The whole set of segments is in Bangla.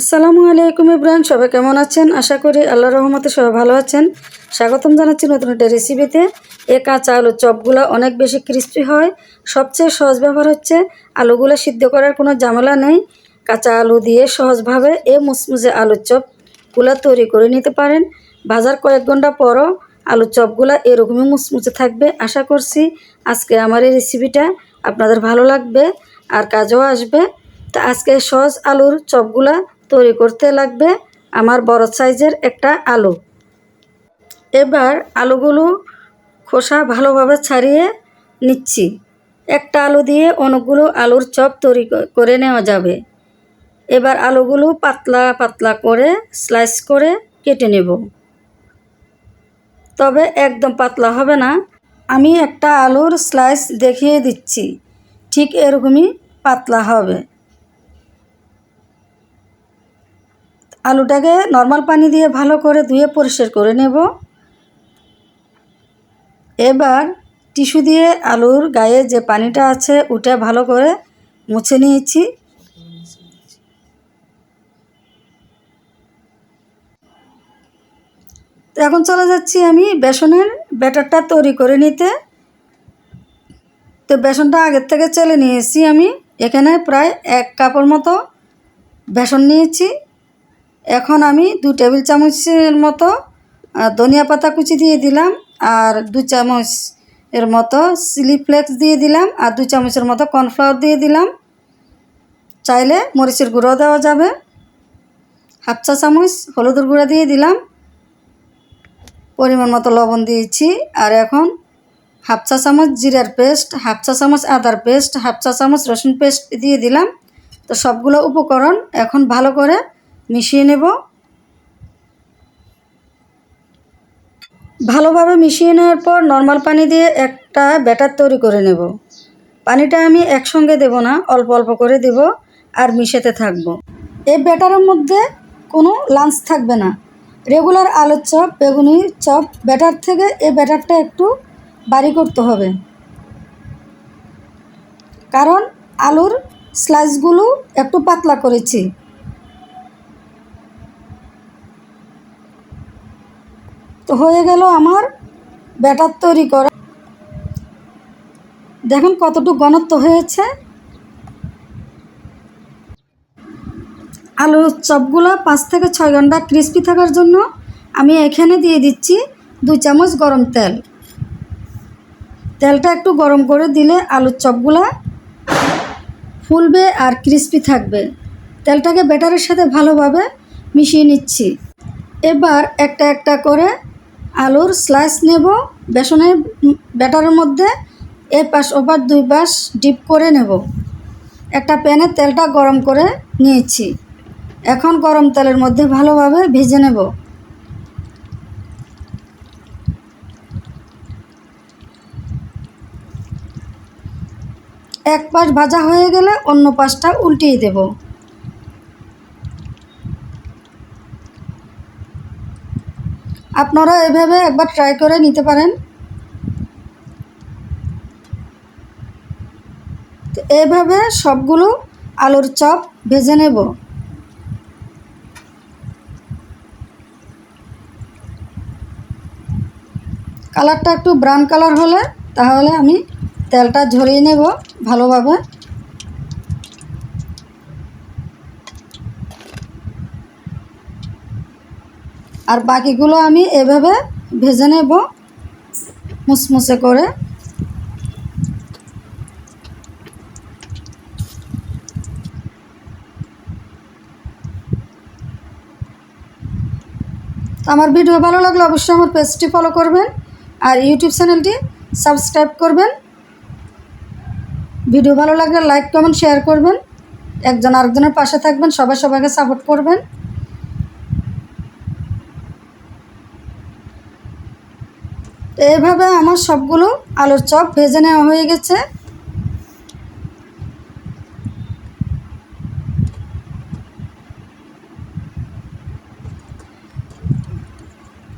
আসসালামু আলাইকুম ইব্রাহিম, সবাই কেমন আছেন? আশা করি আল্লাহ রহমতে সবাই ভালো আছেন। স্বাগতম জানাচ্ছি নতুন একটা রেসিপিতে এ কাঁচা আলুর চপগুলো অনেক বেশি ক্রিস্পি হয়। সবচেয়ে সহজ ব্যাপার হচ্ছে আলুগুলো সিদ্ধ করার কোনো ঝামেলা নেই। কাঁচা আলু দিয়ে সহজভাবে এ মুসমুজে আলুর চপগুলো তৈরি করে নিতে পারেন। ভাজার কয়েক ঘণ্টা পরও আলুর চপগুলো এরকমই মুচমুচে থাকবে। আশা করছি আজকে আমার এই রেসিপিটা আপনাদের ভালো লাগবে আর কাজও আসবে। তা আজকে সহজ আলুর চপগুলা তৈরি করতে লাগবে আমার বড় সাইজের একটা আলু। এবার আলুগুলো খোসা ভালোভাবে ছাড়িয়ে নিচ্ছি। একটা আলু দিয়ে অনেকগুলো আলুর চপ তৈরি করে নেওয়া যাবে। এবার আলুগুলো পাতলা পাতলা করে স্লাইস করে কেটে নেব। তবে একদম পাতলা হবে না। আমি একটা আলুর স্লাইস দেখিয়ে দিচ্ছি। ঠিক এরকমই পাতলা হবে। আলুটাকে নর্মাল পানি দিয়ে ভালো করে ধুয়ে পরিষ্কার করে নেব। এবার টিস্যু দিয়ে আলুর গায়ে যে পানিটা আছে, ওটা ভালো করে মুছে নিয়েছি। এখন চলে যাচ্ছি আমি বেসনের ব্যাটারটা তৈরি করে নিতে। তো বেসনটা আগের থেকে চেলে নিয়েছি আমি। এখানে প্রায় এক কাপের মতো বেসন নিয়েছি। এখন আমি দু টেবিল চামচের মতো ধনিয়া পাতা কুচি দিয়ে দিলাম আর দু চামচ এর মতো চিলি ফ্লেক্স দিয়ে দিলাম আর দু চামচের মতো কর্নফ্লাওয়ার দিয়ে দিলাম। চাইলে মরিচের গুঁড়ো দেওয়া যাবে। হাফ চা চামচ হলুদের গুঁড়া দিয়ে দিলাম। পরিমাণ মতো লবণ দিয়েছি আর এখন হাফ চা চামচ জিরার পেস্ট, হাফ চা চামচ আদার পেস্ট, হাফ চা চামচ রসুন পেস্ট দিয়ে দিলাম। তো সবগুলো উপকরণ এখন ভালো করে মিশিয়ে নেব। ভালোভাবে মিশিয়ে নেওয়ার পর নর্মাল পানি দিয়ে একটা ব্যাটার তৈরি করে নেব। পানিটা আমি একসঙ্গে দেব না, অল্প অল্প করে দেব আর মিশাতে থাকব। এই ব্যাটারের মধ্যে কোনো লাঞ্চ থাকবে না। রেগুলার আলুর চপ, বেগুনি চপ, ব্যাটার থেকে এই ব্যাটারটা একটু বাড়ি করতে হবে। কারণ আলুর স্লাইসগুলো একটু পাতলা করেছি। তো হয়ে গেল আমার ব্যাটার তৈরি করা। দেখুন কতটুকু ঘনত্ব হয়েছে। আলুর চপগুলো পাঁচ থেকে ছয় ঘণ্টা ক্রিস্পি থাকার জন্য আমি এখানে দিয়ে দিচ্ছি দুই চামচ গরম তেল। তেলটা একটু গরম করে দিলে আলুর চপগুলা ফুলবে আর ক্রিস্পি থাকবে। তেলটাকে ব্যাটারের সাথে ভালোভাবে মিশিয়ে নিচ্ছি। এবার একটা একটা করে আলুর স্লাইস নেব বেসনের ব্যাটারের মধ্যে এ পাশ ওপার দুই পাশ ডিপ করে নেব। একটা প্যানে তেলটা গরম করে নিয়েছি। এখন গরম তেলের মধ্যে ভালোভাবে ভেজে নেব। এক পাশ ভাজা হয়ে গেলে অন্য পাশটা উল্টিয়ে দেব। আপনারা এভাবে একবার ট্রাই করে নিতে পারেন। এভাবে সবগুলো আলুর চপ ভেজে নেব। কালারটা একটু ব্রাউন কালার হলে তাহলে আমি তেলটা ঝরিয়ে নেব ভালোভাবে। আর বাকিগুলো আমি এভাবে ভেজে নেব, মুসমুসে করে। আমার ভিডিও ভালো লাগলে অবশ্যই আমার পেজটি ফলো করবেন আর ইউটিউব চ্যানেলটি সাবস্ক্রাইব করবেন। ভিডিও ভালো লাগলে লাইক কমেন্ট শেয়ার করবেন। একজন আরেকজনের পাশে থাকবেন, সবাই সবাইকে সাপোর্ট করবেন। তো এইভাবে আমার সবগুলো আলুর চপ ভেজে নেওয়া হয়ে গেছে।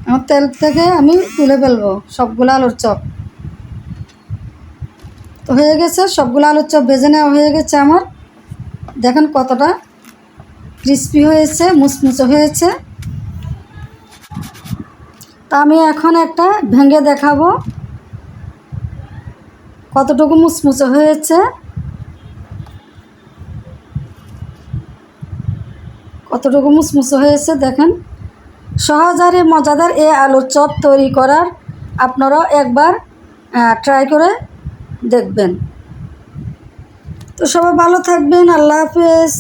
আমার তেল থেকে আমি তুলে ফেলব সবগুলো আলুর চপ। তো হয়ে গেছে, সবগুলো আলুর চপ ভেজে নেওয়া হয়ে গেছে আমার। দেখেন কতটা ক্রিস্পি হয়েছে, মুচমুচে হয়েছে। তা আমি এখন একটা ভেঙে দেখাবো। কতটুকু মুচমুচে হয়েছে? কতটুকু মুচমুচে হয়েছে দেখেন। সহজ মজাদার এ আলুর চপ তৈরি করার আপনারাও একবার ট্রাই করে দেখবেন। তো সবাই ভালো থাকবেন, আল্লাহ হাফেজ।